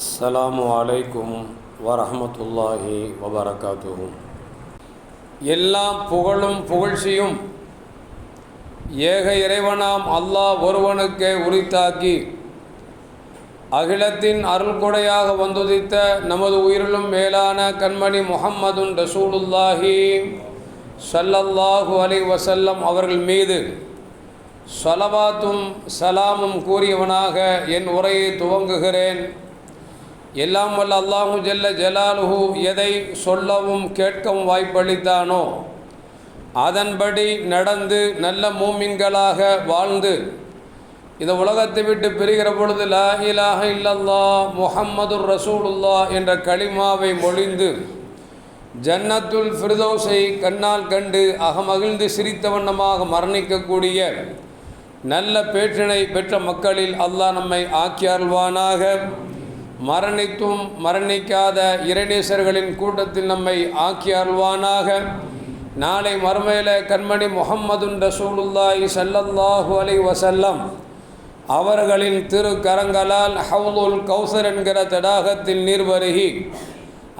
அஸ்ஸலாமு அலைக்கும் வரஹமத்துல்லாஹி வபரகாத்துஹு. எல்லாம் புகழும் புகழ்ச்சியும் ஏக இறைவனாம் அல்லாஹ் ஒருவனுக்கே உரித்தாக்கி அகிலத்தின் அருள்கொடையாக வந்துதித்த நமது உயிரிலும் மேலான கண்மணி முகம்மதுன் ரசூலுல்லாஹி சல்லல்லாஹு அலி வசல்லம் அவர்கள் மீது சலவாத்தும் சலாமும் கூறியவனாக என் உரையை துவங்குகிறேன். எல்லாம் வல்ல அல்லாஹு ஜெல்ல ஜலாலுஹு எதை சொல்லவும் கேட்கவும் வாய்ப்பளித்தானோ அதன்படி நடந்து நல்ல மூமின்களாக வாழ்ந்து இந்த உலகத்தை விட்டு பிரிகிற பொழுது லா இலாஹ இல்லல்லா முஹம்மதுர் ரசூலுல்லா என்ற களிமாவை மொழிந்து ஜன்னத்துல் ஃபிரிதோஸை கண்ணால் கண்டு அகமகிழ்ந்து சிரித்த வண்ணமாக மரணிக்கக்கூடிய நல்ல பேற்றினை பெற்ற மக்களில் அல்லாஹ் நம்மை ஆக்கி மரணித்தும் மரணிக்காத இரணேசர்களின் கூட்டத்தில் நம்மை ஆக்கி அருள்வானாக. நாளை மறுமையில கண்மணி முகம்மதுன் ரசூலுல்லாஹி சல்லல்லாஹு அலை வசல்லம் அவர்களின் திரு கரங்களால் ஹவுலுல் கௌசர் என்கிற தடாகத்தில் நீர் வருகி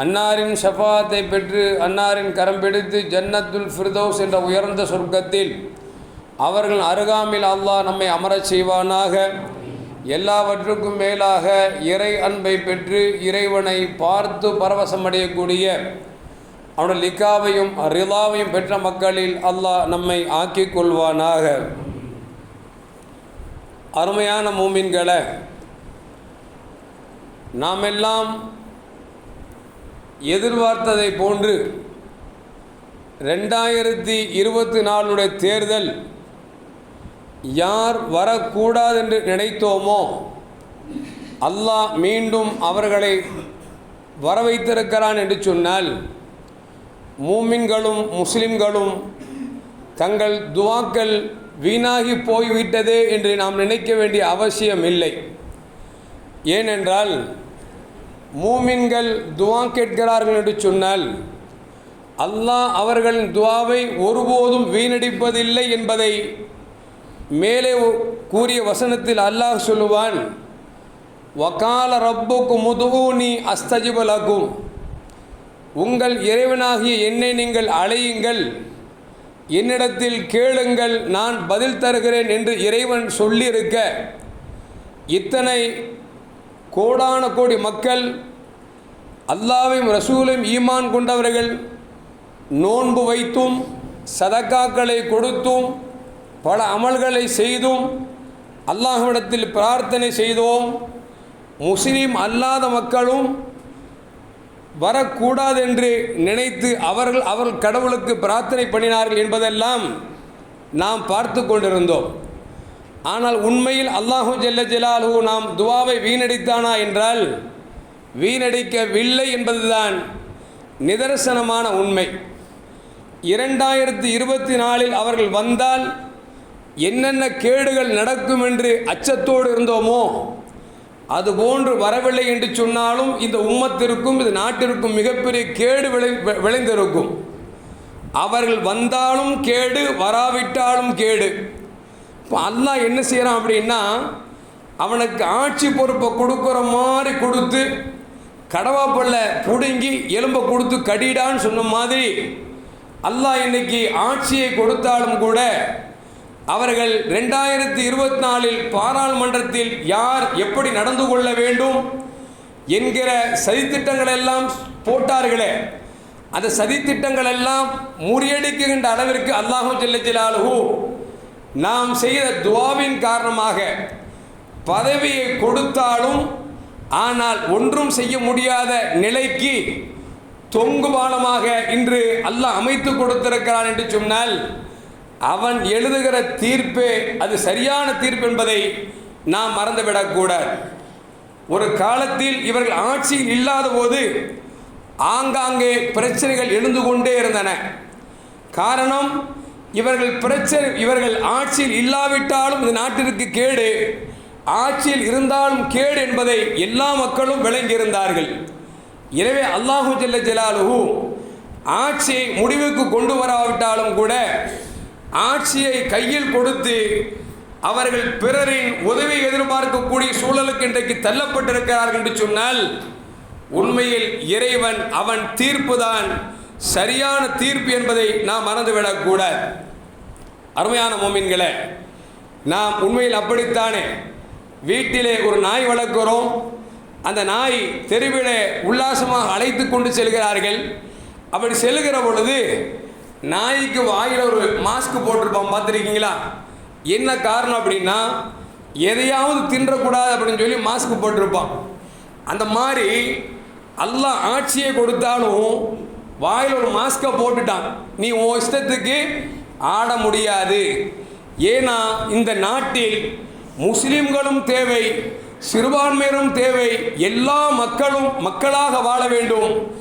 அன்னாரின் ஷஃபாத்தை பெற்று அன்னாரின் கரம் பிடித்து ஜன்னத்துல் ஃபிர்தௌஸ் என்ற உயர்ந்த சொர்க்கத்தில் அவர்கள் அருகாமில் அல்லாஹ் நம்மை அமரச் செய்வானாக. எல்லாவற்றுக்கும் மேலாக இறை அன்பை பெற்று இறைவனை பார்த்து பரவசமடையக்கூடிய அவனுடைய லிக்காவையும் ரிலாவையும் பெற்ற மக்களில் அல்லாஹ் நம்மை ஆக்கிக் கொள்வானாக. அருமையான மூமின்களை நாம் எல்லாம் எதிர்பார்த்ததை போன்று ரெண்டாயிரத்தி இருபத்தி நாலுடைய தேர்தல் யார் வரக்கூடாது என்று நினைத்தோமோ அல்லாஹ் மீண்டும் அவர்களை வர வைத்திருக்கிறான் என்று சொன்னால் மூமின்களும் முஸ்லிம்களும் தங்கள் துவாக்கள் வீணாகி போய்விட்டதே என்று நாம் நினைக்க வேண்டிய அவசியம் இல்லை. ஏனென்றால் மூமின்கள் துவா கேட்கிறார்கள் என்று சொன்னால் அல்லாஹ் அவர்களின் துவாவை ஒருபோதும் வீணடிப்பதில்லை என்பதை மேலே கூறிய வசனத்தில் அல்லாஹ் சொல்லுவான் வக்கால ரப்புக்கு முதுகூனி அஸ்தஜிபலகும் உங்கள் இறைவனாகிய என்னை நீங்கள் அழையுங்கள். என்னிடத்தில் கேளுங்கள் நான் பதில் தருகிறேன் என்று இறைவன் சொல்லியிருக்க. இத்தனை கோடான கோடி மக்கள் அல்லாவையும் ரசூலையும் ஈமான் கொண்டவர்கள் நோன்பு வைத்தும் சதக்காக்களை கொடுத்தும் பல அமல்களை செய்தும் அல்லாஹ்விடத்தில் பிரார்த்தனை செய்தோம். முஸ்லீம் அல்லாத மக்களும் வரக்கூடாதென்று நினைத்து அவர்கள் அவர்கள் கடவுளுக்கு பிரார்த்தனை பண்ணினார்கள் என்பதெல்லாம் நாம் பார்த்து கொண்டிருந்தோம். ஆனால் உண்மையில் அல்லாஹூ ஜெல்ல ஜலாலு நாம் துவாவை வீணடித்தானா என்றால் வீணடிக்கவில்லை என்பதுதான் நிதர்சனமான உண்மை. இரண்டாயிரத்தி இருபத்தி நாலில் அவர்கள் வந்தால் என்னென்ன கேடுகள் நடக்கும் என்று அச்சத்தோடு இருந்தோமோ அதுபோன்று வரவில்லை என்று சொன்னாலும் இந்த உம்மத்திற்கும் இந்த நாட்டிற்கும் மிகப்பெரிய கேடு விளை விளைந்திருக்கும். அவர்கள் வந்தாலும் கேடு வராவிட்டாலும் கேடு. இப்போ அல்லாஹ் என்ன செய்கிறான் அப்படின்னா அவனுக்கு ஆட்சி பொறுப்பை கொடுக்குற மாதிரி கொடுத்து கடவாப்பல்ல பிடுங்கி எலும்பை கொடுத்து கடிடான்னு சொன்ன மாதிரி அல்லாஹ் இன்னைக்கு ஆட்சியை கொடுத்தாலும் கூட அவர்கள் ரெண்டாயிரத்தி இருபத்தி நாலில் பாராளுமன்றத்தில் யார் எப்படி நடந்து கொள்ள வேண்டும் என்கிற சதித்திட்டங்கள் எல்லாம் போட்டார்களே. அந்த சதித்திட்டங்கள் எல்லாம் முறியடிக்கின்ற அளவிற்கு அல்லாஹு ஜெல்லஜிலாலு நாம் செய்த துவாவின் காரணமாக பதவியை கொடுத்தாலும் ஆனால் ஒன்றும் செய்ய முடியாத நிலைக்கு தொங்கு பாலமாக இன்று அல்லாஹ் அமைத்து கொடுத்திருக்கிறான் என்று சொன்னால் அவன் எழுதுகிற தீர்ப்பே அது சரியான தீர்ப்பு என்பதை நாம் மறந்துவிடக்கூடாது ஒரு காலத்தில் இவர்கள் ஆட்சியில் இல்லாத போது ஆங்காங்கே பிரச்சனைகள் எழுந்து கொண்டே இருந்தன. காரணம் இவர்கள் பிரச்சனை இவர்கள் ஆட்சியில் இல்லாவிட்டாலும் இந்த நாட்டிற்கு கேடு. ஆட்சியில் இருந்தாலும் கேடு என்பதை எல்லா மக்களும் விளங்கியிருந்தார்கள். எனவே அல்லாஹு ஜல்ல ஜலாலுஹூ ஆட்சியை முடிவுக்கு கொண்டு வராவிட்டாலும் கூட ஆட்சியை கையில் கொடுத்து அவர்கள் பிறரின் உதவி எதிர்பார்க்கக்கூடிய சூழலுக்கு இன்றைக்கு தள்ளப்பட்டிருக்கிறார்கள் என்று சொன்னால் உண்மையில் இறைவன் அவன் தீர்ப்புதான் சரியான தீர்ப்பு என்பதை நாம் மறந்துவிடக்கூடாது அருமையான மோமீன்களை நாம் உண்மையில் அப்படித்தானே? வீட்டிலே ஒரு நாய் வளர்க்கிறோம். அந்த நாய் தெருவிலே உல்லாசமாக அழைத்து கொண்டு செல்கிறார்கள். அப்படி செல்கிற பொழுது நாய்க்கு வாயில் ஒரு மாஸ்க் போட்டிருப்பான் பார்த்துருக்கீங்களா? என்ன காரணம் அப்படின்னா எதையாவது தின்றக்கூடாது அப்படின்னு சொல்லி மாஸ்க் போட்டிருப்பான். அந்த மாதிரி எல்லாம் ஆட்சியை கொடுத்தாலும் வாயில் ஒரு மாஸ்கை போட்டுட்டான். நீ உன் இஷ்டத்துக்கு ஆட முடியாது. ஏன்னா இந்த நாட்டில் முஸ்லீம்களும் தேவை சிறுபான்மையினரும் தேவை. எல்லா மக்களும் மக்களாக வாழ வேண்டும்.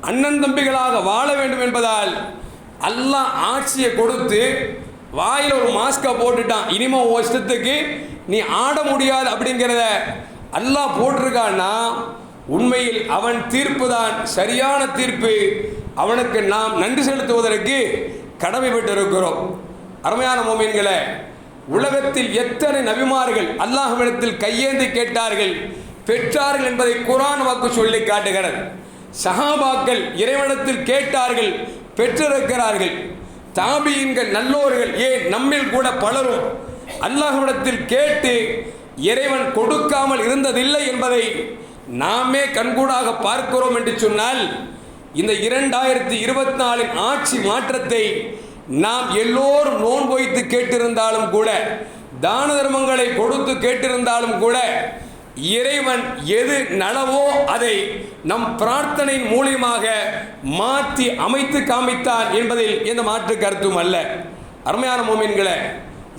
அண்ணன் தம்பிகளாக வாழ வேண்டும் என்பதால் அல்லாஹ் ஆட்சியை கொடுத்து வாயில் ஒரு மாஸ்கை போட்டுட்டான். இனிமே உன் இஷ்டத்துக்கு நீ ஆட முடியாது அப்படிங்கிறத அல்லாஹ் போட்டிருக்கான்னா உண்மையில் அவன் தீர்ப்பு தான் சரியான தீர்ப்பு. அவனுக்கு நாம் நன்றி செலுத்துவதற்கு கடமைப்பட்டிருக்கிறோம். அருமையான மோமீன்களை உலகத்தில் எத்தனை நபிமார்கள் அல்லாஹ்விடத்தில் கையேந்தி கேட்டார்கள் பெற்றார்கள் என்பதை குரான் வாக்கு சொல்லி காட்டுகிறது. சஹாபாக்கள் இறைவனத்தில் கேட்டார்கள் பெற்றிருக்கிறார்கள். தாபியின்கள் நல்லோர்கள் ஏன் நம்மில் கூட பலரும் அல்லாஹ்விடத்தில் கேட்டு இறைவன் கொடுக்காமல் இருந்ததில்லை என்பதை நாமே கண்கூடாக பார்க்கிறோம் என்று சொன்னால் இந்த இரண்டாயிரத்தி இருபத்தி நாலின் ஆட்சி மாற்றத்தை நாம் எல்லோரும் நோன்பு வைத்து கேட்டிருந்தாலும் கூட தான தர்மங்களை கொடுத்து கேட்டிருந்தாலும் கூட இறைவன் எது நலவோ அதை நம் பிரார்த்தனையின் மூலியமாக மாற்றி அமைத்து காமித்தான் என்பதில் எந்த மாற்று கருத்தும் அல்ல. அருமையான மோமின்களே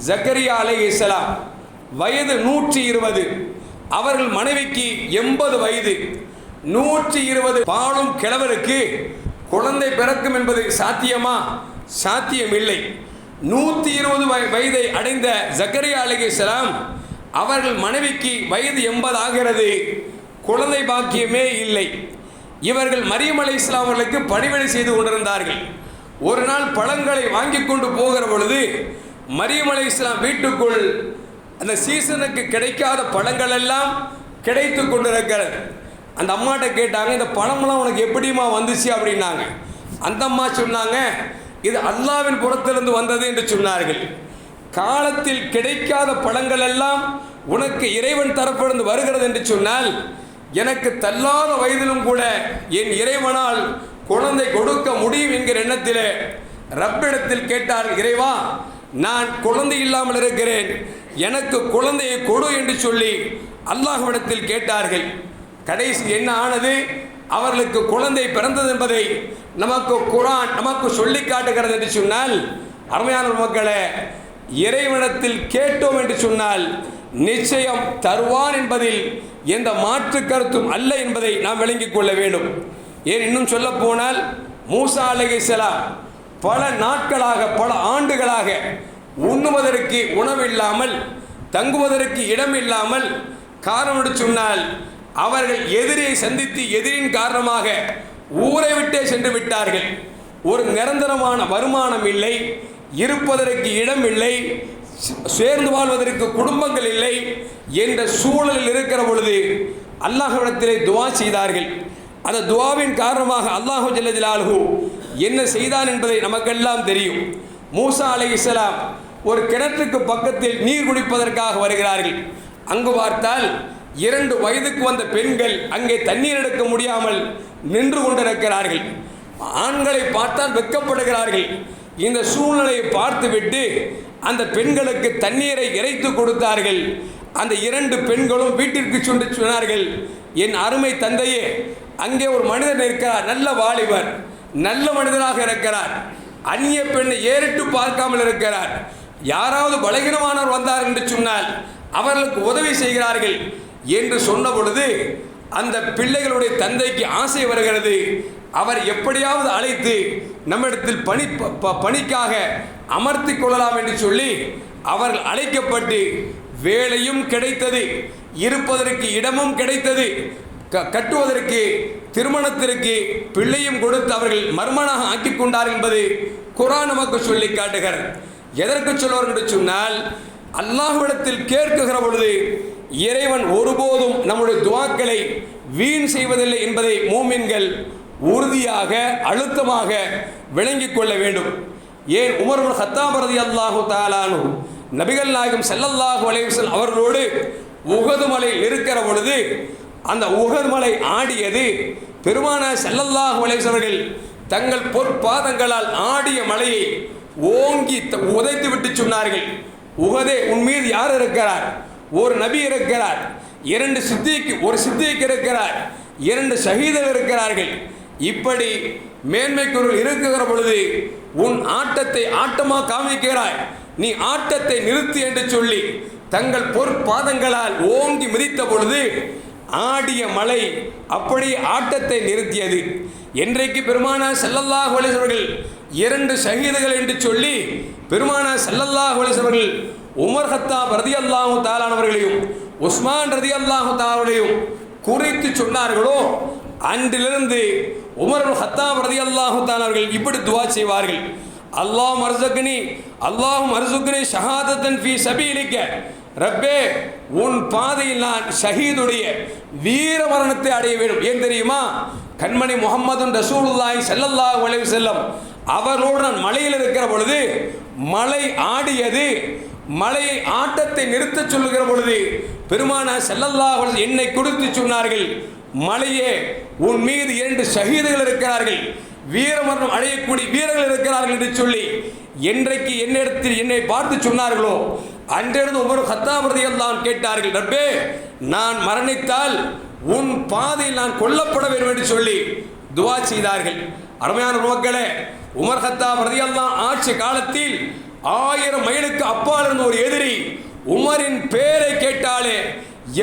ஜக்கரியா அலை இஸ்லாம் வயது நூற்றி இருபது அவர்கள் மனைவிக்கு எண்பது வயது. நூற்றி இருபது பாலும் கிழவருக்கு குழந்தை பிறக்கும் என்பது சாத்தியமா? சாத்தியமில்லை. நூற்றி இருபது வய- வயதை அடைந்த ஜக்கரியா அலிகேஸ்லாம் அவர்கள் மனைவிக்கு வயது எண்பது ஆகிறது. குழந்தை பாக்கியமே இல்லை. இவர்கள் மரியம் அலை அவர்களுக்கு பணிவிடை செய்து கொண்டிருந்தார்கள். ஒரு நாள் பழங்களை வாங்கி கொண்டு போகிற பொழுது மரியம் அலை இஸ்லாம் வீட்டுக்குள் அந்த சீசனுக்கு கிடைக்காத பழங்கள் எல்லாம் கிடைத்து கொண்டிருக்கிறது. அந்த அம்மாட்ட கேட்டாங்க இந்த பழமெல்லாம் உனக்கு எப்படிம்மா வந்துச்சு? அப்படின்னாங்க. அந்த அம்மா சொன்னாங்க இது அல்லாவின் புறத்திலிருந்து வந்தது என்று சொன்னார்கள். காலத்தில் கிடைக்காத பழங்கள் எல்லாம் உனக்கு இறைவன் தரப்பிலிருந்து வருகிறது என்று சொன்னால் எனக்கு தள்ளாத வயதிலும் கூட என் இறைவனால் குழந்தை கொடுக்க முடியும் என்கிற எண்ணத்திலே ரப்பிடத்தில் கேட்டார் இறைவா நான் குழந்தை இல்லாமல் இருக்கிறேன். எனக்கு குழந்தையை கொடு என்று சொல்லி அல்லாஹ்விடத்தில் கேட்டார்கள். கடைசி என்ன ஆனது? அவர்களுக்கு குழந்தை பிறந்தது என்பதை நமக்கு குரான் நமக்கு சொல்லி காட்டுகிறது என்று சொன்னால் அருமையான மக்களே இறைவனத்தில் கேட்டோம் என்று சொன்னால் நிச்சயம் தருவான் என்பதில் எந்த மாற்று கருத்தும் அல்ல என்பதை நாம் விளங்கிக் கொள்ள வேண்டும். ஏன் இன்னும் சொல்ல போனால் மூசா அலைஹிஸ்ஸலாம் பல நாட்களாக பல ஆண்டுகளாக உண்ணுவதற்கு உணவில்லாமல் தங்குவதற்கு இடம் இல்லாமல் காரணம் சொன்னால் அவர்கள் எதிரியை சந்தித்து எதிரின் காரணமாக ஊரை விட்டே சென்று விட்டார்கள். ஒரு நிரந்தரமான வருமானம் இல்லை இருப்பதற்கு இடம் இல்லை சேர்ந்து வாழ்வதற்கு குடும்பங்கள் இல்லை என்ற சூழலில் இருக்கிற பொழுது அல்லாஹ்விடத்திலே துவா செய்தார்கள். அந்த துவாவின் காரணமாக அல்லாஹு ஜல்லஜலாலுஹு என்ன செய்தான் என்பதை நமக்கெல்லாம் தெரியும். மூசா அலைஹிஸ்ஸலாம் ஒரு கிணற்றுக்கு பக்கத்தில் நீர் குடிப்பதற்காக வருகிறார்கள். அங்கு பார்த்தால் இரண்டு வயதுக்கு வந்த பெண்கள் அங்கே தண்ணீர் எடுக்க முடியாமல் நின்று கொண்டிருக்கிறார்கள். ஆண்களை பார்த்தால் வெட்கப்படுகிறார்கள் இந்த சூழ்நிலையை பார்த்துவிட்டு அந்த பெண்களுக்கு தண்ணீரை இறைத்து கொடுத்தார்கள். அந்த இரண்டு பெண்களும் வீட்டிற்கு சென்று சொன்னார்கள் என் அருமை தந்தையே அங்கே ஒரு மனிதன் இருக்கிறார் நல்ல வாலிபர் நல்ல மனிதனாக இருக்கிறார் அந்நிய பெண்ணை ஏறிட்டு பார்க்காமல் இருக்கிறார். யாராவது பலகீனமானவர் வந்தார் என்று சொன்னால் அவர்களுக்கு உதவி செய்கிறார்கள். என்று சொன்ன பொழுது அந்த பிள்ளைகளுடைய தந்தைக்கு ஆசை வருகிறது. அவர் எப்படியாவது அழைத்து நம்மிடத்தில் பணி ப- ப- பணிக்காக அமர்த்தி கொள்ளலாம் என்று சொல்லி அவர்கள் அழைக்கப்பட்டு வேலையும் கிடைத்தது இருப்பதற்கு இடமும் கிடைத்தது க- கட்டுவதற்கு திருமணத்திற்கு பிள்ளையும் கொடுத்து அவர்கள் மர்மனாக ஆக்கி கொண்டார் என்பது குரான் நமக்கு சொல்லி காட்டுகிறார் எதற்கு சொல்வார் என்று சொன்னால் அல்லாஹ்விடத்தில் கேட்குகிற பொழுது இறைவன் ஒருபோதும் நம்முடைய துவாக்களை வீண் செய்வதில்லை என்பதை மூமின்கள் உறுதியாக அழுத்தமாக விளங்கிக் கொள்ள வேண்டும். ஏன் உமர் ஹத்தாபரதி அல்லாஹு தாலானு நபிகள் நாயகம் செல்லல்லாஹு அலைஹி அவர்களோடு உகது மலையில் இருக்கிற பொழுது அந்த உகது மலை ஆடியது பெருமான செல்லல்லாஹு அலைஹி தங்கள் பொற்பாதங்களால் ஆடிய மலையை ஓங்கி த- உதைத்து விட்டு சொன்னார்கள். உகதே உன் மீது யார் இருக்கிறார்? ஒரு நபி இருக்கிறார். இரண்டு சித்திக்கு ஒரு சித்திக்கு இருக்கிறார். இரண்டு சகிதர் இருக்கிறார்கள். இப்படி மேன்மைக்குள் இருக்கிற பொழுது உன் ஆட்டத்தை ஆட்டமா காமிக்கிறாய் நீ ஆட்டத்தை நிறுத்து என்று சொல்லி தங்கள் பொற்பாதங்களால் ஓங்கி மிதித்த பொழுது ஆடிய மலை அப்படி ஆட்டத்தை நிறுத்தியது. என்றைக்கு பெருமானா ஸல்லல்லாஹு அலைஹி அவர்கள் இரண்டு ஷஹீதுகள் என்று சொல்லி பெருமானா ஸல்லல்லாஹு அலைஹி அவர்கள் உமர் ஹத்தாப் ரதியல்லாஹு தாலானவர்களையும் உஸ்மான் ரதியல்லாஹு தாலாவையும் குறித்து சொன்னார்களோ அன்றிலிருந்து உமர் ஹத்தாப் அல்லாஹுத்தான் அவர்கள் இப்படி துவா செய்வார்கள். அல்லாஹ் மர்சக்னி அல்லாஹ் மர்சுக்னி ஷஹாதத்தன் ஃபி சபீலிக்க. ரப்பே உன் பாதையில் நான் ஷஹீதுடைய வீர மரணத்தை அடைய வேண்டும். ஏன் தெரியுமா? கண்மணி முகமது ரசூலுல்லாய் செல்லல்லாஹ் அலைஹி செல்லும் அவர்களோடு நான் மலையில் இருக்கிற பொழுது மலை ஆடியது மலையை ஆட்டத்தை நிறுத்தச் சொல்லுகிற பொழுது பெருமான செல்லல்லாஹ் என்னை கொடுத்து சொன்னார்கள். மலையே உன் மீது இரண்டு ஷஹீதுகள் இருக்கிறார்கள். வீரமரணம் அடையக்கூடிய வீரர்கள் இருக்கிறார்கள் என்று சொல்லி என்றைக்கு என்னிடத்தில் என்னை பார்த்து சொன்னார்களோ அன்றிருந்து ஒவ்வொரு ஹத்தாபிரதிகள் தான் கேட்டார்கள் ரப்பே நான் மரணித்தால் உன் பாதையில் நான் கொல்லப்பட வேண்டும் என்று சொல்லி துவா செய்தார்கள். அருமையான மக்களே உமர் ஹத்தாப் ரதியல்லாஹ் ஆட்சி காலத்தில் ஆயிரம் மைலுக்கு அப்பால் இருந்த ஒரு எதிரி உமரின் பேரை கேட்டாலே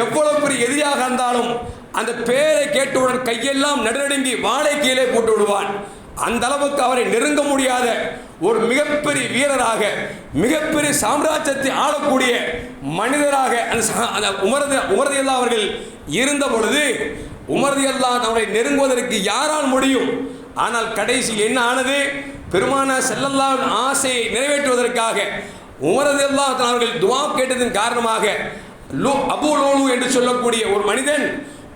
எவ்வளவு பெரிய எதிரியாக இருந்தாலும் அந்த பேரை கேட்டவுடன் கையெல்லாம் நடுநடுங்கி வாழை கீழே போட்டு விடுவான். அந்த அளவுக்கு அவரை நெருங்க முடியாத ஒரு மிகப்பெரிய வீரராக மிகப்பெரிய சாம்ராஜ்யத்தை ஆளக்கூடிய மனிதராக அந்த அந்த உமரது உமரதியல்லா அவர்கள் இருந்த பொழுது உமரதியல்லா அவரை நெருங்குவதற்கு யாரால் முடியும்? ஆனால் கடைசியில் என்ன ஆனது? பெருமான செல்லல்லாவின் ஆசையை நிறைவேற்றுவதற்காக உமரது அவர்கள் துவா கேட்டதன் காரணமாக லூ அபு லோலு என்று சொல்லக்கூடிய ஒரு மனிதன்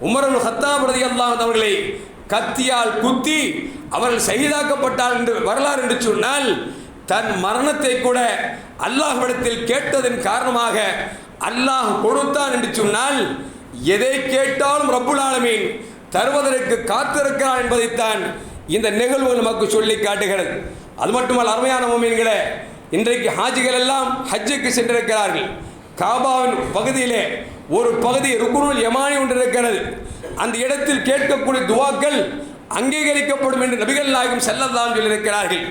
உமரல் ஹத்தாப் அல்லாஹ் அவர்களை கத்தியால் குத்தி அவர்கள் சகிதாக்கப்பட்டார் என்று வரலாறு என்று சொன்னால் தன் மரணத்தை கூட அல்லாஹ்விடத்தில் கேட்டதன் காரணமாக அல்லாஹ் கொடுத்தான் என்று சொன்னால் எதை கேட்டாலும் ரப்புல் ஆலமீன் தருவதற்கு காத்திருக்கிறான் என்பதைத்தான் இந்த நிகழ்வு நமக்கு சொல்லி காட்டுகிறது. அது மட்டுமல்ல அருமையான மோமீன்களே இன்றைக்கு ஹாஜிகள் எல்லாம் ஹஜ்ஜுக்கு சென்றிருக்கிறார்கள். காபாவின் பகுதியிலே ஒரு பகுதி ருக்குனுல் யமானி ஒன்று இருக்கிறது அந்த இடத்தில் கேட்கக்கூடிய துவாக்கள் அங்கீகரிக்கப்படும் என்று நபிகள் நாயகம் செல்லதாகும் சொல்லியிருக்கிறார்கள்.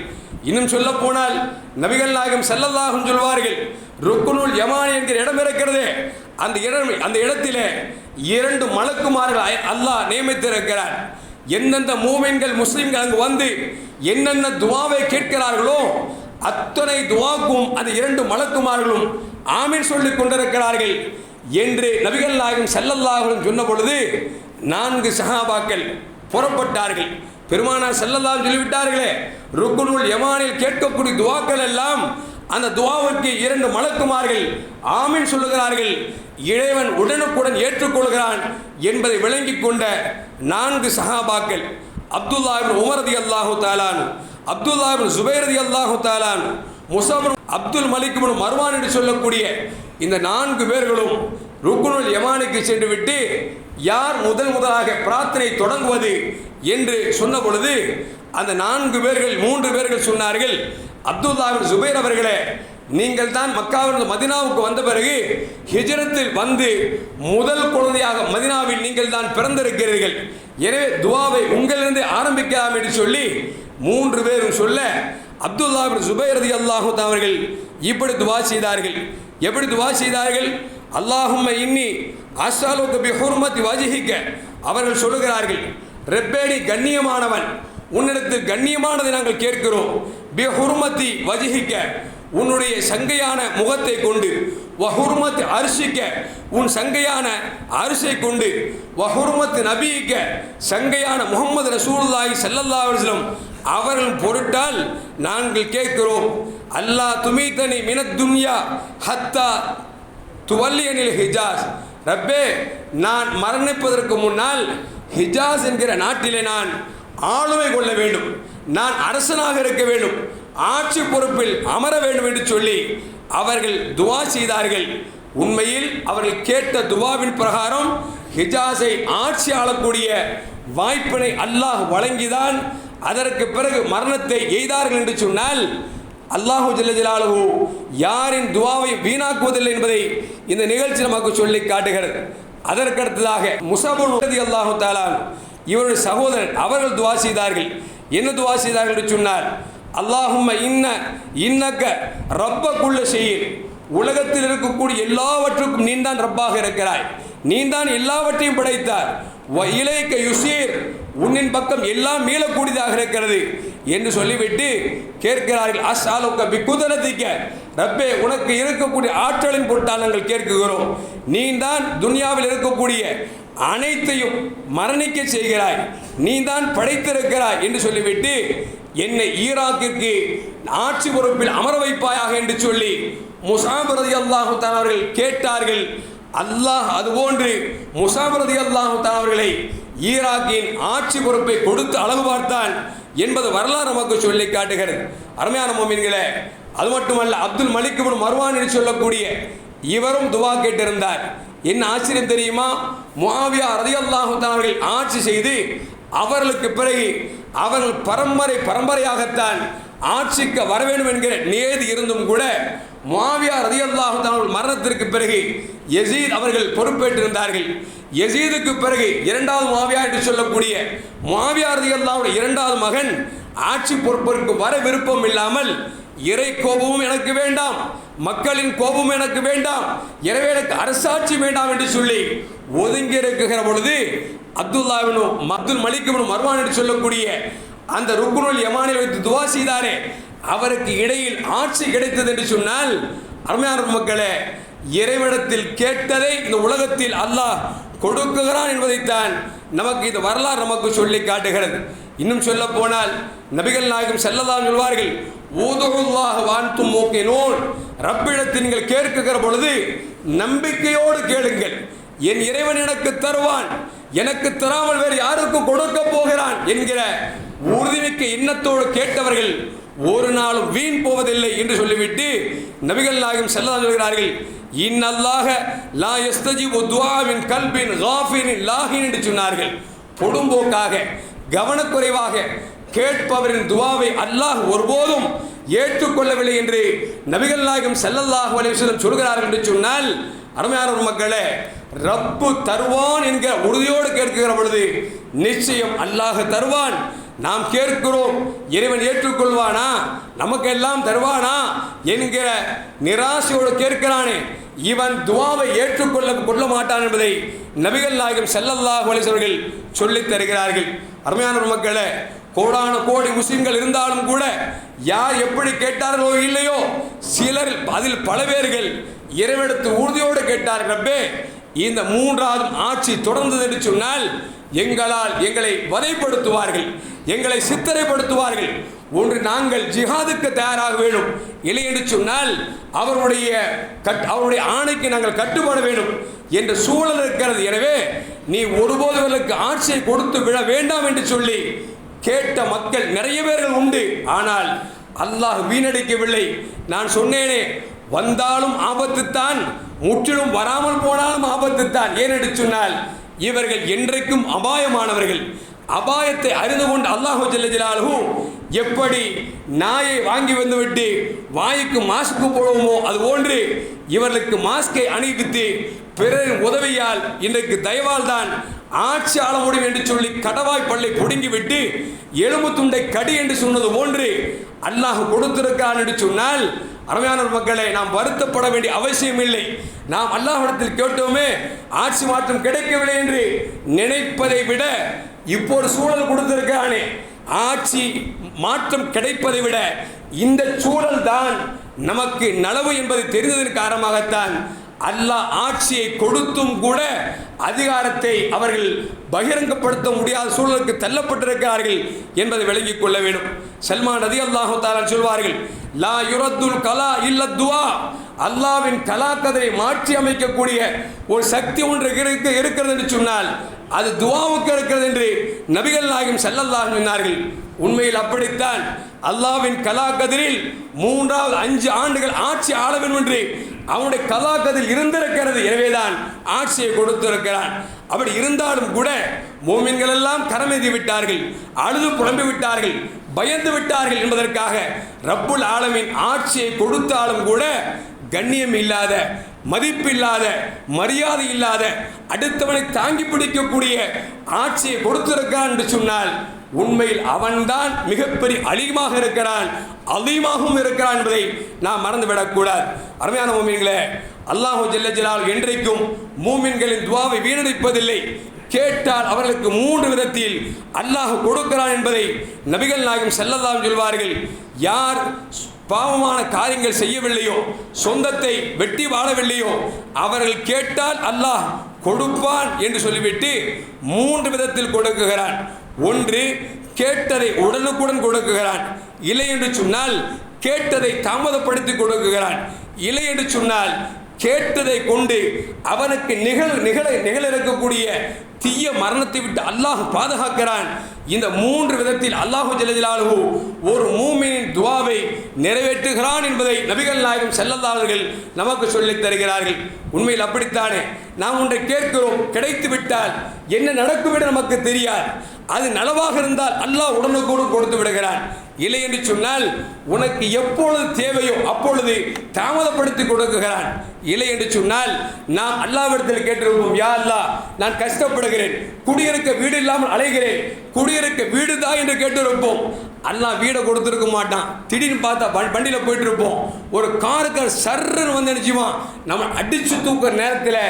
இன்னும் சொல்ல போனால் நபிகள் நாயகம் செல்லதாகும் சொல்வார்கள் ருக்குனுல் யமானி என்கிற இடம் இருக்கிறதே. அந்த இடம் அந்த இடத்திலே இரண்டு மலக்குமார்கள் அல்லாஹ் நியமித்திருக்கிறார். எந்தெந்த மூமென்கள் முஸ்லீம்கள் அங்கு வந்து என்னென்ன துவாவை கேட்கிறார்களோ அத்தனை துவாக்கும் அந்த இரண்டு மலக்குமார்களும் ஆமீன் சொல்லிக் கொண்டிருக்கிறார்கள். என்று நபிகள் நாயகம் செல்லல்லாஹும் சொன்ன பொழுது நான்கு சஹாபாக்கள் புறப்பட்டார்கள். பெருமானார் செல்லல்லாம் சொல்லிவிட்டார்களே ருக்குனுள் யமானில் கேட்கக்கூடிய துவாக்கள் எல்லாம் அந்த துவாவுக்கு இரண்டு மலக்குமார்கள் ஆமீன் சொல்லுகிறார்கள். இறைவன் உடனுக்குடன் ஏற்றுக்கொள்கிறான் என்பதை விளங்கிக் கொண்ட நான்கு சஹாபாக்கள் அப்துல்லா உமரதி அல்லாஹு தாலான் அப்துல்லா சுபைரதி அல்லாஹு தாலான் முசபர் அப்துல் மலிக் இப்னு மர்வான் என்று சொல்லக்கூடிய இந்த நான்கு பேர்களும் ருக்குனுல் யமானுக்கு சென்று விட்டு யார் முதல் முதலாக பிரார்த்தனை தொடங்குவது என்று சொன்ன பொழுது அந்த நான்கு பேர்கள் மூன்று பேர்கள் சொன்னார்கள் அப்துல்லா சுபேர் சுபைர் அவர்களே நீங்கள் தான் மக்காவிலிருந்து மதினாவுக்கு வந்த பிறகு ஹிஜ்ரத்தில் வந்து முதல் குழந்தையாக மதினாவில் நீங்கள் தான் பிறந்திருக்கிறீர்கள். எனவே துவாவை உங்களிலிருந்து ஆரம்பிக்கலாம் என்று சொல்லி மூன்று பேரும் சொல்ல அப்துல்லா சுபைரதி சுபைர் அவர்கள் இப்படி துவா செய்தார்கள். எப்படி துவா செய்தார்கள்? அல்லாஹும் இன்னி அசாலுக்கு பி ஹுர்மத்தி வஜிஹிக்க. அவர்கள் சொல்லுகிறார்கள் ரெப்பேடி கண்ணியமானவன் உன்னிடத்தில் கண்ணியமானதை நாங்கள் கேட்கிறோம். பி ஹுர்மத்தி வஜிஹிக்க. உன்னுடைய சங்கையான முகத்தை கொண்டு வஹுர்மத் அரிசிக்க உன் சங்கையான அரிசை கொண்டு வஹுர்மத் நபியிக்க சங்கையான முகமது ரசூல்லாய் ஸல்லல்லாஹு அலைஹி அவர்கள் பொருட்டால் நாங்கள் கேட்கிறோம். அல்லாஹ் துமீத்தனி மினத் துன்யா ஹத்தா துவல்லியனில் ஹிஜாஸ். ரப்பே நான் மரணிப்பதற்கு முன்னால் ஹிஜாஸ் என்கிற நாட்டிலே நான் ஆளுமை கொள்ள வேண்டும். நான் அரசனாக இருக்க வேண்டும். ஆட்சி பொறுப்பில் அமர வேண்டும் என்று சொல்லி அவர்கள் துவா செய்தார்கள். உண்மையில் அவர்கள் கேட்ட துவாவின் பிரகாரம் ஹிஜாஸை ஆட்சி ஆளக்கூடிய வாய்ப்பினை அல்லாஹ் வழங்கிதான் அதற்கு பிறகு மரணத்தை எய்தார்கள் என்று சொன்னால் அல்லாஹு ஜல்லஜலாலுஹு யாரின் துவாவை வீணாக்குவதில்லை என்பதை இந்த நிகழ்ச்சி நமக்கு சொல்லி காட்டுகிறது. அதற்கடுத்ததாக முசபுல் உதவி அல்லாஹு தாலா இவருடைய சகோதரர் அவர்கள் துவா செய்தார்கள். என்ன துவா செய்தார்கள் என்று சொன்னார் அல்லாஹும் இன்ன இன்னக்க ரப்பக்குள்ள செய்யும் உலகத்தில் இருக்கக்கூடிய எல்லாவற்றுக்கும் நீந்தான் ரப்பாக இருக்கிறாய். நீந்தான் எல்லாவற்றையும் படைத்தார் வ இலைக்க யுசீர் உன்னின் பக்கம் எல்லாம் மீளக்கூடியதாக இருக்கிறது என்று சொல்லிவிட்டு கேட்கிறார்கள். அஸ் ஆலோக்க பிக்குதரத்திக்க ரப்பே உனக்கு இருக்கக்கூடிய ஆற்றலின் பொருட்டால் நாங்கள் கேட்கிறோம் நீ தான் துனியாவில் இருக்கக்கூடிய அனைத்தையும் மரணிக்க செய்கிறாய். நீ தான் படைத்திருக்கிறாய் என்று சொல்லிவிட்டு என்னை ஈராக்கிற்கு ஆட்சி பொறுப்பில் அமர வைப்பாயாக என்று சொல்லி முசாபரதி அல்லாஹு அவர்கள் கேட்டார்கள். அல்லாஹ் அதுபோன்று முசாபரதி அல்லாஹு அவர்களை ஈராக்கின் ஆட்சி பொறுப்பை கொடுத்து அளவு பார்த்தான் என்பது வரலாறு நமக்கு சொல்லி காட்டுகிறது. அருமையான மோமீன்களே அது மட்டுமல்ல அப்துல் மலிக் இப்னு மர்வான் என்று சொல்லக்கூடிய இவரும் துவா கேட்டிருந்தார். என்ன ஆச்சரியம் தெரியுமா? முஆவியா ரதியல்லாஹு அவர்கள் ஆட்சி செய்து அவர்களுக்கு பிறகு அவர்கள் பரம்பரை பரம்பரையாகத்தான் ஆட்சிக்கு வர வேண்டும் என்கிற நியதி இருந்தும் கூட மாவியா ரதியல்லாஹு அவர்கள் மரணத்திற்கு பிறகு எசீத் அவர்கள் பொறுப்பேற்றிருந்தார்கள். எசீதுக்கு பிறகு இரண்டாவது மாவியா என்று சொல்லக்கூடிய மாவியா ரதியல்லாவுடைய இரண்டாவது மகன் ஆட்சி பொறுப்பிற்கு வர விருப்பம் இல்லாமல் இறை கோபமும் எனக்கு வேண்டாம். மக்களின் கோபமும் எனக்கு வேண்டாம். எனவே எனக்கு அரசாட்சி வேண்டாம் என்று சொல்லி ஒதுங்கி இருக்குகிற பொழுது அப்துல்லாவினும் அப்துல் மலிக்கினும் மர்வான் என்று சொல்லக்கூடிய அந்த ருக்குனுல் யமானில் வைத்து துவா செய்தாரே அவருக்கு இடையில் ஆட்சி கிடைத்தது என்று சொன்னால் அருமையான மக்களே இறைவனத்தில் கேட்டதை இந்த உலகத்தில் அல்லாஹ் கொடுக்குகிறான் என்பதைத்தான் நமக்கு இந்த வரலாறு நமக்கு சொல்லி காட்டுகிறது. இன்னும் சொல்ல போனால் நபிகள் நாயகம் செல்லதான் சொல்வார்கள் ஊதுகுல்லாக வான்தும் மூக்கினோன். ரப்பிடத்தில் நீங்கள் கேட்குகிற பொழுது நம்பிக்கையோடு கேளுங்கள். என் இறைவன் எனக்கு தருவான் எனக்கு தராமல் வேறு யாருக்கு கொடுக்க போகிறான் என்கிற உறுதிமிக்க எண்ணத்தோடு கேட்டவர்கள் ஒரு நாளும் வீண் போவதில்லை என்று சொல்லிவிட்டு நபிகள் நாயகம் செல்லதான் சொல்கிறார்கள் இன்னல்லாக லா எஸ்தஜி துவாவின் கல்பின் காஃபின் லாஹின் என்று சொன்னார்கள். பொடும்போக்காக கவனக்குறைவாக கேட்பவரின் துவாவை அல்லாஹ் ஒருபோதும் ஏற்றுக்கொள்ளவில்லை என்று நபிகள் நாயகம் செல்லல்லாஹு அலைவசம் சொல்கிறார் என்று சொன்னால் அருமையான மக்களே ரப்பு தருவான் என்கிற உறுதியோடு கேட்கிற பொழுது நிச்சயம் அல்லாஹ் தருவான். நாம் கேட்கிறோம் இறைவன் ஏற்றுக்கொள்வானா? நமக்கெல்லாம் தருவானா? என்கிற நிராசையோடு கேட்கிறானே. இவன் துவாவை ஏற்றுக்கொள்ள கொள்ள மாட்டான் என்பதை நபிகள் நாயகம் செல்லல்லாஹு அலிசவர்கள் சொல்லித் தருகிறார்கள். அருமையான மக்களே கோடான கோடி முஸ்லிம்கள் இருந்தாலும் கூட யார் எப்படி கேட்டார்களோ இல்லையோ சிலர் அதில் பல பேர்கள் இறைவெடுத்து உறுதியோடு கேட்டார்கள் ரப்பே இந்த மூன்றாவது ஆட்சி தொடர்ந்தது என்று சொன்னால் எங்களால் எங்களை வதைப்படுத்துவார்கள் எங்களை சித்தரைப்படுத்துவார்கள். ஒன்று நாங்கள் ஜிஹாதுக்கு தயாராக வேண்டும். இல்லை என்று சொன்னால் அவருடைய கட் அவருடைய ஆணைக்கு நாங்கள் கட்டுப்பட வேண்டும் என்ற சூழல் இருக்கிறது. எனவே நீ ஒருபோதுகளுக்கு ஆட்சியை கொடுத்து விட வேண்டாம் என்று சொல்லி கேட்ட மக்கள் நிறைய பேர்கள் உண்டு. ஆனால் அல்லாஹ் வீணடிக்கவில்லை. நான் சொன்னேனே வந்தாலும் ஆபத்துத்தான் முற்றிலும் வராமல் போனாலும் ஆபத்துத்தான். ஏனென்று சொன்னால் இவர்கள் என்றைக்கும் அபாயமானவர்கள். அபாயத்தை அறிந்து கொண்டு அல்லாஹு ஜல்ல எப்படி நாயை வாங்கி வந்துவிட்டு வாய்க்கு மாஸ்க்கு போடுவோமோ அது போன்று இவர்களுக்கு மாஸ்கை அணிவித்து பிறரின் உதவியால் இன்றைக்கு தயவால் தான் ஆட்சி ஆள முடியும் என்று சொல்லி கடவாய் பல்லை பிடுங்கிவிட்டு எலும்பு துண்டை கடி என்று சொன்னது போன்று அல்லாஹ் கொடுத்திருக்கான் என்று சொன்னால் அருமையான மக்களை நாம் வருத்தப்பட வேண்டிய அவசியம் இல்லை. நாம் அல்லாஹிடத்தில் கேட்டோமே ஆட்சி மாற்றம் கிடைக்கவில்லை என்று நினைப்பதை விட இப்போ ஒரு சூழல் கொடுத்திருக்கானே ஆட்சி மாற்றம் கிடைப்பதை விட இந்த சூழல் தான் நமக்கு நலவு என்பது தெரிந்ததன் காரணமாகத்தான் அல்லாஹ் ஆட்சியை கொடுத்தும் கூட அதிகாரத்தை அவர்கள் பகிரங்கப்படுத்த முடியாத சூழலுக்கு தள்ளப்பட்டிருக்கிறார்கள் என்பதை விளங்கிக் கொள்ள வேண்டும். சல்மான் நதி அல்லாஹு தாலா சொல்வார்கள் லா யுரத்துல் கலா இல்ல துவா. அல்லாவின் கலாக்கதரை மாற்றி அமைக்கக்கூடிய ஒரு சக்தி ஒன்று இருக்க இருக்கிறது என்று சொன்னால் அது துவாவுக்கு இருக்கிறது என்று நபிகள் நாயகம் செல்லல்லாஹ் சொன்னார்கள். உண்மையில் அப்படித்தான். அல்லாவின் கலாக்கதிரில் மூன்றாவது அஞ்சு ஆண்டுகள் ஆட்சி ஆள வேண்டும் என்று அவனுடைய கலாக்கத்தில் இருந்திருக்கிறது. எனவேதான் ஆட்சியை கொடுத்திருக்கிறான். அப்படி இருந்தாலும் கூட மோமின்கள் எல்லாம் கரமெதி விட்டார்கள். அழுது புலம்பி விட்டார்கள். பயந்து விட்டார்கள் என்பதற்காக ரப்புல் ஆலமின் ஆட்சியை கொடுத்தாலும் கூட கண்ணியம் இல்லாத மதிப்பில்லாத மரியாதை இல்லாத அடுத்தவனை தாங்கி பிடிக்கக்கூடிய ஆட்சியை கொடுத்திருக்கிறான் என்று சொன்னால் உண்மையில் அவன்தான் மிகப்பெரிய அழிமாக இருக்கிறான் அழிமாகவும் இருக்கிறான் என்பதை நாம் மறந்துவிடக்கூடாது. அருமையான மூமின்களே அல்லாஹு ஜல்ல என்றைக்கும் மூமின்களின் துவாவை வீணடிப்பதில்லை. கேட்டால் அவர்களுக்கு மூன்று விதத்தில் அல்லாஹ் கொடுக்கிறான் என்பதை நபிகள் நாயகம் செல்லதாம் சொல்வார்கள். யார் பாவமான காரியங்கள் செய்யவில்லையோ சொந்தத்தை வெட்டி வாழவில்லையோ அவர்கள் கேட்டால் அல்லாஹ் கொடுப்பான் என்று சொல்லிவிட்டு மூன்று விதத்தில் கொடுக்குகிறான். ஒன்று கேட்டதை உடனுக்குடன் கொடுக்குகிறான். இல்லை என்று சொன்னால் கேட்டதை தாமதப்படுத்தி கொடுக்குகிறான். இல்லை என்று சொன்னால் கேட்டதை கொண்டு அவனுக்கு நிகழ் நிகழ நிகழ இருக்கக்கூடிய தீய மரணத்தை விட்டு அல்லாஹ் பாதுகாக்கிறான். இந்த மூன்று விதத்தில் அல்லாஹு ஜலஜலாலு ஒரு மூமினின் துவாவை நிறைவேற்றுகிறான் என்பதை நபிகள் நாயகம் செல்லல்லாதவர்கள் நமக்கு சொல்லித் தருகிறார்கள். உண்மையில் அப்படித்தானே? நாம் ஒன்றை கேட்கிறோம் கிடைத்து விட்டால் என்ன நடக்கும் என நமக்கு தெரியாது. அது நலவாக இருந்தால் அல்லாஹ் உடனுக்குடன் கொடுத்து விடுகிறான். இல்லை என்று சொன்னால் உனக்கு எப்பொழுது தேவையோ அப்பொழுது தாமதப்படுத்தி கொடுக்குகிறான். இல்லை என்று சொன்னால் நாம் அல்லாவிடத்தில் கேட்டிருப்போம் யா அல்லாஹ் நான் கஷ்டப்படுகிறேன். குடியிருக்க வீடு இல்லாமல் அலைகிறேன். குடியிருக்க வீடு தான் என்று கேட்டிருப்போம். அல்லா வீடை கொடுத்துருக்க மாட்டான். திடீர்னு பார்த்தா வண் வண்டியில் போயிட்டு இருப்போம் ஒரு காருக்கு சர்ன்னு வந்து நினச்சிவான் நம்ம அடிச்சு தூக்குற நேரத்தில்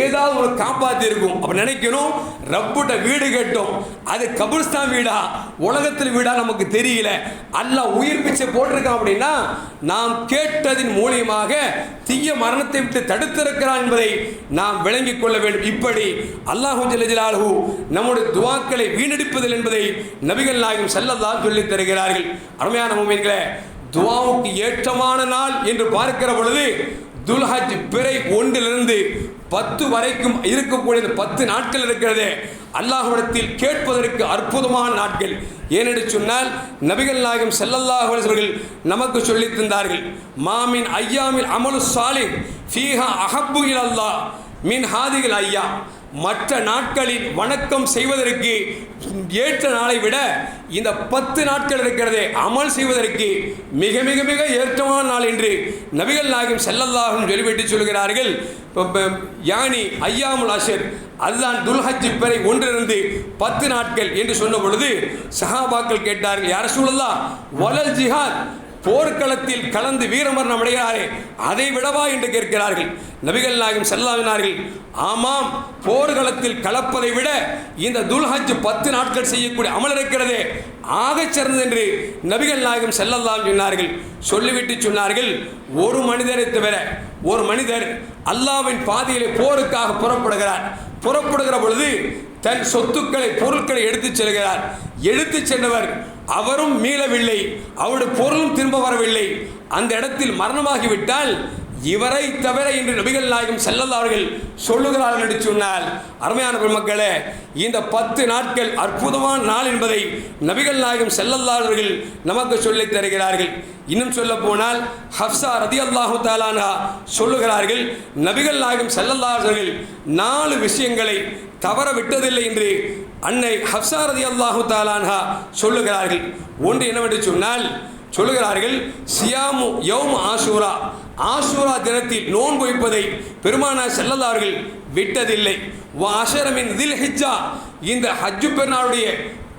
ஏதாவது ஒரு காப்பாற்றி இருக்கும் அப்போ நினைக்கணும் ரப்புட்ட வீடு கட்டும். அது கபிரிஸ்தான் வீடா? உலகத்தில் வீடா நமக்கு தெரியல. அல்லாஹ் உயிர் பிச்சை போட்டிருக்கான் அப்படின்னா நாம் கேட்டதின் மூலியமாக தீய மரணத்தை விட்டு தடுத்திருக்கிறான் என்பதை நாம் விளங்கிக் கொள்ள வேண்டும். இப்படி அல்லாஹு ஜல்லஜலாலு நம்முடைய துவாக்களை வீணடிப்பதில் என்பதை நபிகள் நாயகம் செல்லதான் சொல்லித் தருகிறார்கள். அருமையான மூமின்களே துவாவுக்கு ஏற்றமான நாள் என்று பார்க்கிற பொழுது துல்ஹஜ் பிறை ஒன்றிலிருந்து பத்து வரைக்கும் இருக்கக்கூடிய பத்து நாட்கள் இருக்கிறது. அல்லாஹ்விடத்தில் கேட்பதற்கு அற்புதமான நாட்கள். ஏனென்று சொன்னால் நபிகள் நாயகம் ஸல்லல்லாஹு அவர்கள் நமக்கு சொல்லி தந்தார்கள் மாமின் ஐயாமின் அமலு சாலிம் ஃபீஹா அஹப்பு இலல்லாஹ் மின் ஹாதிகள் ஐயா. மற்ற நாட்களில் வணக்கம் செய்வதற்கு ஏற்ற நாளை விட இந்த பத்து நாட்கள் இருக்கிறதே அமல் செய்வதற்கு மிக மிக மிக ஏற்றமான நாள் என்று நபிகள் நாயகம் செல்லல்லாகும் சொல்லிவிட்டு சொல்கிறார்கள். யானி ஐயாமுல் அஷர் அதுதான் துல்ஹஜ் பிறை ஒன்றிலிருந்து பத்து நாட்கள் என்று சொன்ன பொழுது சஹாபாக்கள் கேட்டார்கள் யார சூழலா வலல் ஜிஹாத் போர்க்களத்தில் கலந்து வீரமரணம் அடைகிறாரே அதை விடவா என்று கேட்கிறார்கள். நபிகள் நாயகம் செல்லாவினார்கள் ஆமாம் போர்க்களத்தில் கலப்பதை விட இந்த துல்ஹஜ் பத்து நாட்கள் செய்யக்கூடிய அமல் இருக்கிறதே ஆகச் சிறந்தது என்று நபிகள் நாயகம் செல்லலாம் சொன்னார்கள். சொல்லிவிட்டு சொன்னார்கள் ஒரு மனிதரை தவிர ஒரு மனிதர் அல்லாவின் பாதையிலே போருக்காக புறப்படுகிறார். புறப்படுகிற பொழுது தன் சொத்துக்களை பொருட்களை எடுத்துச் செல்கிறார். எடுத்துச் சென்றவர் அவரும் மீளவில்லை. அவருடைய பொருளும் திரும்ப வரவில்லை. அந்த இடத்தில் மரணமாகிவிட்டால் இவரை தவிர இன்று நபிகள் நாயகம் செல்லல்லா அவர்கள் சொல்லுகிறார்கள் என்று சொன்னால் அருமையான பெருமக்களே இந்த பத்து நாட்கள் அற்புதமான நாள் என்பதை நபிகள் நாயகம் செல்லல்லா அவர்கள் நமக்கு சொல்லித் தருகிறார்கள். இன்னும் சொல்ல போனால் ஹப்சா ரதி அல்லாஹு தாலானா சொல்லுகிறார்கள் நபிகள் நாயகம் செல்லல்லாதவர்கள் நாலு விஷயங்களை தவற விட்டதில்லை என்று அன்னை ஹப்சாரதி அல்லாஹு தாலான்ஹா சொல்லுகிறார்கள். ஒன்று என்னவென்று சொன்னால் சொல்லுகிறார்கள் சியாமு யௌம் ஆசூரா ஆசூரா தினத்தில் நோன்பு வைப்பதை பெருமானா செல்லதார்கள் விட்டதில்லை. வாஷரமின் தில் ஹிஜ்ஜா இந்த ஹஜ்ஜு பெருநாளுடைய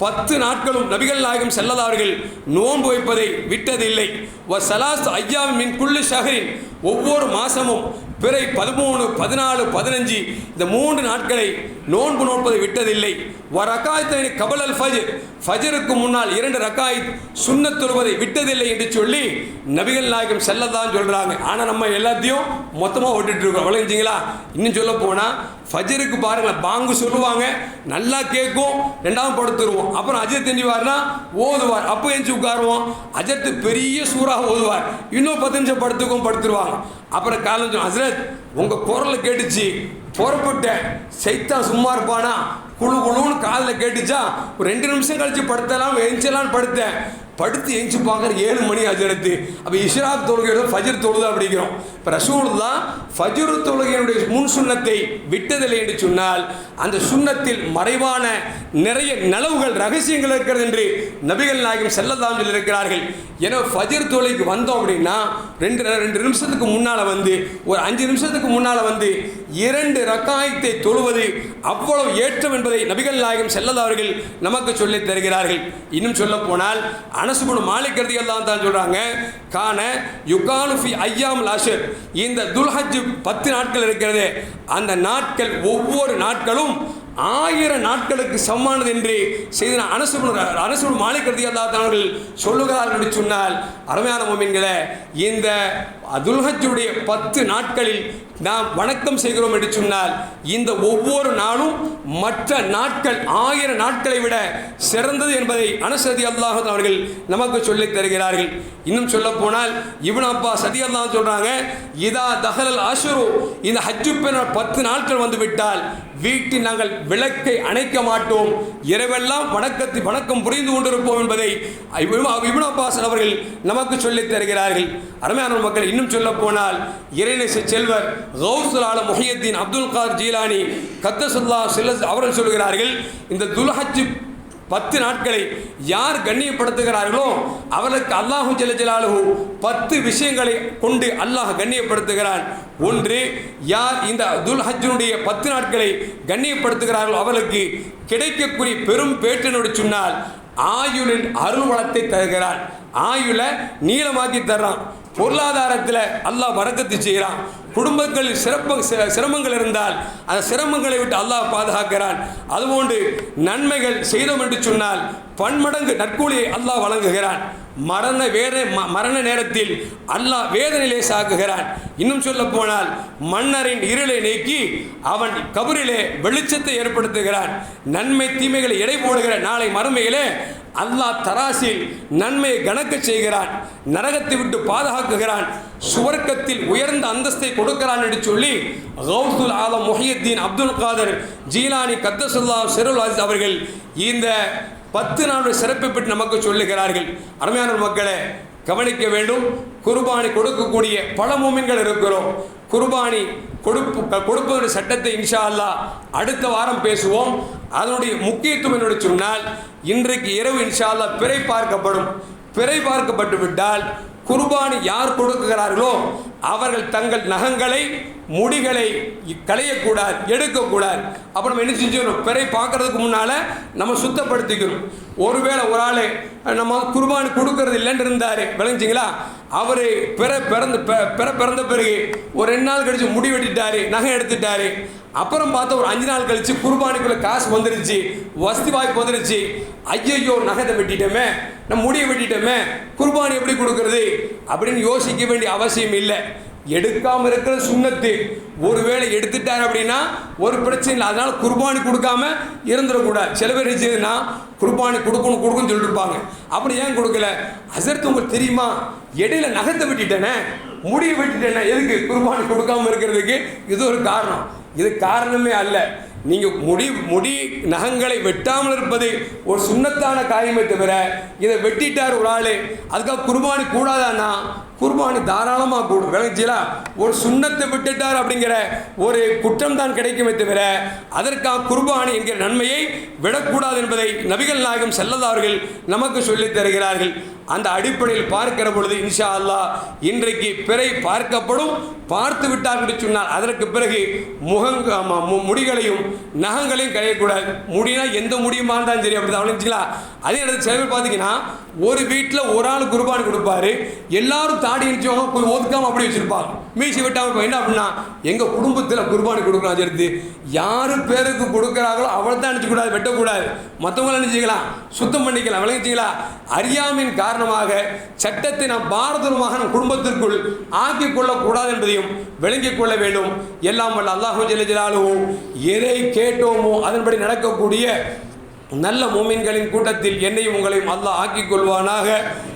பத்து நாட்களும் நபிகள் நாயகம் செல்லதார்கள் நோன்பு வைப்பதை விட்டதில்லை. வ சலாஸ் ஐயாவின் குள்ளு ஷஹரின். ஒவ்வொரு மாதமும் பிறை பதிமூணு பதினாலு பதினஞ்சு இந்த மூன்று நாட்களை நோன்பு நோட்பதை விட்டதில்லை. வரக்காயத்தனி கபல் அல் ஃபஜர் ஃபஜருக்கு முன்னால் இரண்டு ரக்காயத் சுண்ணத் தொழுவதை விட்டதில்லை என்று சொல்லி நபிகள் நாயகம் செல்லதான் சொல்றாங்க. ஆனால் நம்ம எல்லாத்தையும் மொத்தமாக விட்டுட்டு இருக்கோம். விளைஞ்சிங்களா இன்னும் சொல்ல போனால் ஃபஜருக்கு பாருங்களேன் பாங்கு சொல்லுவாங்க நல்லா கேட்கும் ரெண்டாவது படுத்துருவோம். அப்புறம் அஜித் தெரிஞ்சுவார்னா ஓதுவார். அப்போ எஞ்சி உட்காருவோம். அஜத்து பெரிய சூறாக ஓதுவார். இன்னும் பத்து நிமிஷம் படுத்துக்கும் படுத்துருவாங்க. அப்புறம் காலம் சொல்லும் ஹசரத் உங்கள் குரலை கேட்டுச்சு புறப்பட்டேன். சைத்தான் சும்மா இருப்பானா? குழு குழுன்னு காலில் கேட்டுச்சா? ஒரு ரெண்டு நிமிஷம் கழிச்சு படுத்தலாம் எஞ்சலான்னு படுத்தேன். படுத்து எஞ்சி பார்க்குற ஏழு மணி அஜரத்து அப்போ இஷ்ராக் தொழுகையோட ஃபஜர் தொழுதா அப்படிங்கிறோம். இப்போ ரசூல் தான் ஃபஜர் தொழுகையினுடைய முன் சுண்ணத்தை விட்டதில்லை என்று சொன்னால் அந்த சுண்ணத்தில் மறைவான நிறைய நலவுகள் ரகசியங்கள் இருக்கிறது என்று நபிகள் நாயகம் செல்லதாம் இருக்கிறார்கள் ஏன்னா ஃபஜர் தொழுகைக்கு வந்தோம் அப்படின்னா ரெண்டு ரெண்டு நிமிஷத்துக்கு முன்னால் வந்து ஒரு அஞ்சு நிமிஷத்துக்கு முன்னால் வந்து இரண்டு ரக்காயத்தை தொழுவது அவ்வளவு ஏற்றம் என்பதை நபிகள் நாயகம் செல்லதாவர்கள் நமக்கு சொல்லித் தருகிறார்கள். இன்னும் சொல்ல போனால் அனசுபுன் மாலிக் ரதி எல்லாம் தான் சொல்கிறாங்க காண யுகானுஃபி ஐயாம் லாஷர் இந்த துல்ஹஜ் பத்து நாட்கள் இருக்கிறது. அந்த நாட்கள் ஒவ்வொரு நாட்களும் ஆயிரம் நாட்களுக்கு சமமானது என்று செய்த அனசுபுன் அனசுபுன் மாலிக் ரதி அல்லா அவர்கள் சொல்லுகிறார்கள் என்று சொன்னால் அருமையான மோமின்களே இந்த அதுல்ஹஜுடைய பத்து நாட்களில் நாம் வணக்கம் செய்கிறோம் என்று சொன்னால் இந்த ஒவ்வொரு நாளும் மற்ற நாட்கள் ஆயிரம் நாட்களை விட சிறந்தது என்பதை அனசதி அல்லாஹ் அவர்கள் நமக்கு சொல்லித் தருகிறார்கள். இன்னும் சொல்ல போனால் இவன் அப்பா சதி அல்லாஹ் சொல்றாங்க இதா தஹலல் அசுரு இந்த ஹஜ்ஜு பத்து நாட்கள் வந்து விட்டால் வீட்டில் நாங்கள் விளக்கை அணைக்க மாட்டோம். இரவெல்லாம் வணக்கத்தை வணக்கம் புரிந்து கொண்டிருப்போம் என்பதை இவன் அப்பாஸ் அவர்கள் நமக்கு சொல்லித் தருகிறார்கள். அருமையான மக்கள் இன்னும் சொல்ல போனால் இறைநேச செல்வர் கௌசுல் ஆலம் முஹியத்தீன் அப்துல் கார் ஜீலானி கத்தசுல்லா சில அவர்கள் சொல்கிறார்கள் இந்த துல்ஹஜ் பத்து நாட்களை யார் கண்ணியப்படுத்துகிறார்களோ அவர்களுக்கு அல்லாஹு ஜெல ஜலாலுஹு பத்து விஷயங்களை கொண்டு அல்லாஹ் கண்ணியப்படுத்துகிறான். ஒன்று யார் இந்த துல் ஹஜ்ஜனுடைய பத்து நாட்களை கண்ணியப்படுத்துகிறார்களோ அவர்களுக்கு கிடைக்கக்கூடிய பெரும் பேற்றினோடு சொன்னால் ஆயுளின் அருள் வளத்தை தருகிறான். ஆயுளை நீளமாக்கி தர்றான். பொருளாதாரத்தில் அல்லாஹ் வரக்கத்து செய்கிறான் குடும்பங்களில் சிறப்பு சிரமங்கள் இருந்தால் அந்த சிரமங்களை விட்டு அல்லாஹ் பாதுகாக்கிறான். அதுபோன்று நன்மைகள் செய்தோம் என்று சொன்னால் பன்மடங்கு நற்கூலியை அல்லாஹ் வழங்குகிறான். மரண வேத ம- மரண நேரத்தில் அல்லாஹ் வேதனையிலே சாக்குகிறான் இன்னும் சொல்ல போனால் மன்னரின் இருளை நீக்கி அவன் கபரிலே வெளிச்சத்தை ஏற்படுத்துகிறான். நன்மை தீமைகளை எடை போடுகிற நாளை மறுமையிலே அல்லாஹ் தராசில் நன்மையை கணக்க செய்கிறான் நரகத்தை விட்டு பாதுகாக்குகிறான் சுவர்க்கத்தில் உயர்ந்த அந்தஸ்தை கொடுக்கிறான் என்று சொல்லி கௌசுல் ஆலம் Mohideen Abdul Qadir Jilani கத்தசுல்லா சிறுல் Aziz அவர்கள் இந்த பத்து நாளுடைய சிறப்பை பற்றி நமக்கு சொல்லுகிறார்கள். அருமையான மக்களே கவனிக்க வேண்டும். குர்பானி கொடுக்கக்கூடிய பல மூமின்கள் இருக்கிறோம். குர்பானி கொடுப்பு கொடுப்பதனுடைய சட்டத்தை இன்ஷா அல்லாஹ் அடுத்த வாரம் பேசுவோம். அதனுடைய முக்கியத்துவம் என்னுடைய சொன்னால் இன்றைக்கு இரவு இன்ஷா அல்லா பிறை பார்க்கப்படும். பிறை பார்க்கப்பட்டு விட்டால் குர்பானி யார் கொடுக்குகிறார்களோ அவர்கள் தங்கள் நகங்களை முடிகளை களையக்கூடாது எடுக்கக்கூடாது. அப்போ நம்ம என்ன செஞ்சிடணும்? பிறை பார்க்கறதுக்கு முன்னால் நம்ம சுத்தப்படுத்திக்கணும். ஒருவேளை ஒரு ஆள் நம்ம குர்பானி கொடுக்கறது இல்லைன்னு இருந்தார். விளைஞ்சிங்களா அவர் பிற பிறந்த பிற பிறந்த பிறகு ஒரு ரெண்டு நாள் கழித்து முடி வெட்டிட்டாரு நகை எடுத்துட்டாரு. அப்புறம் பார்த்தா ஒரு அஞ்சு நாள் கழித்து குர்பானிக்குள்ள காசு வந்துருச்சு வசதி வாய்ப்பு வந்துருச்சு. ஐயையோ நகத்தை வெட்டிட்டோமே நம்ம முடியை வெட்டிட்டோமே குர்பானி எப்படி கொடுக்கறது அப்படின்னு யோசிக்க வேண்டிய அவசியம் இல்லை. எடுக்காம இருக்கிற சுண்ணத்து. ஒருவேளை எடுத்துட்டார் அப்படின்னா ஒரு பிரச்சனை இல்லை. அதனால குர்பானி கொடுக்காம இருந்துடக்கூடாது. சில பேர் செய்யுதுன்னா குர்பானி கொடுக்கணும் கொடுக்கணும்னு சொல்லிட்டு இருப்பாங்க அப்படி ஏன் கொடுக்கல? அசர்த்து உங்களுக்கு தெரியுமா? இடையில நகத்தை வெட்டிட்டேனே. முடிய வெட்டிட்டேனே. எதுக்கு? குர்பானி கொடுக்காம இருக்கிறதுக்கு இது ஒரு காரணம். இது காரணமே அல்ல. நீங்கள் முடி முடி நகங்களை வெட்டாமல் இருப்பது ஒரு சுண்ணத்தான காரியமே தவிர இதை வெட்டிட்டார் ஒரு ஆளு. அதுக்காக குர்பானி கூடாதான்னா குர்பானி தாராளமாக கூடும் விளங்கிச்சீங்களா ஒரு சுண்ணத்தை விட்டுட்டார் அப்படிங்கிற ஒரு குற்றம் தான் கிடைக்குமே தவிர அதற்காக குர்பானி என்கிற நன்மையை விடக்கூடாது என்பதை நபிகள் நாயகம் செல்லதார்கள் நமக்கு சொல்லித் தருகிறார்கள். அந்த அடிப்படையில் பார்க்கிற பொழுது இன்ஷா அல்லாஹ் இன்றைக்கு பிறை பார்க்கப்படும் பார்த்து விட்டார் என்று சொன்னால் அதற்கு பிறகு முகங்க முடிகளையும் நகங்களையும் களையக்கூடாது முடினா எந்த முடியுமா இருந்தாலும் சரி அப்படி தான் அதே நேரத்தில் சில பேர் பார்த்தீங்கன்னா ஒரு வீட்டில் ஒரு ஆள் குர்பானி கொடுப்பாரு எல்லாரும் தாடி இருந்துச்சவங்க போய் ஒதுக்காம அப்படி வச்சிருப்பாங்க. மீசி விட்டாமல் இப்போ என்ன அப்படின்னா எங்கள் குடும்பத்தில் குர்பானி கொடுக்குறோம் சேர்த்து யார் பேருக்கு கொடுக்குறாங்களோ அவள் தான் நினச்சக்கூடாது வெட்டக்கூடாது. மற்றவங்கள நினச்சிக்கலாம் சுத்தம் பண்ணிக்கலாம் விளங்கிச்சிங்களா அறியாமையின் காரணமாக சட்டத்தை நாம் பாரதூரமாக நம் குடும்பத்திற்குள் ஆக்கிக் கொள்ளக்கூடாது என்பதையும் விளங்கிக் கொள்ள வேண்டும். எல்லாம் வல்ல அல்லாஹு ஜெல்லஜலாலுவும் எதை கேட்டோமோ அதன்படி நடக்கக்கூடிய நல்ல மூமின்களின் கூட்டத்தில் என்னையும் உங்களையும் அல்லாஹ் ஆக்கிக் கொள்வானாக.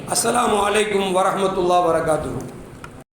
அஸ்லாம் அலைக்கும் வரமத்துல்லா வரகாத்து